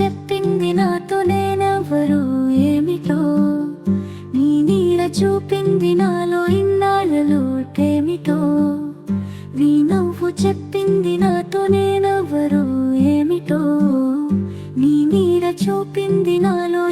చెప్పింది నాతో నేనెవ్వరు ఏమిటో? నీ నీల చూపింది నాలో ఇన్నాళ్ళలో ఏమిటో? నీ నవ్వు చెప్పింది నాతో నేనెవ్వరు ఏమిటో? నీ నీల చూపింది నాలో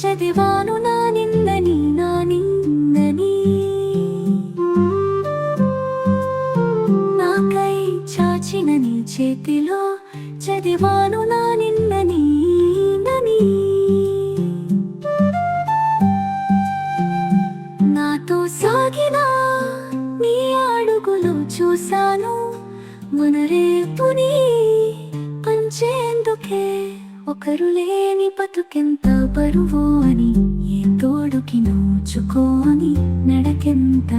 చదివాను నా నిన్నని నా నిన్నని నాకై చాచిన నీ చేతిలో చదివాను నా నిన్నని నని నాతో సాగిన నీ అడుగులు చూశాను మన రేపుని పంచేందుకే ఒకరు లేని బతుకెంత బరువో అని? ఏ తోడుకి నోచుకోని నడకెంత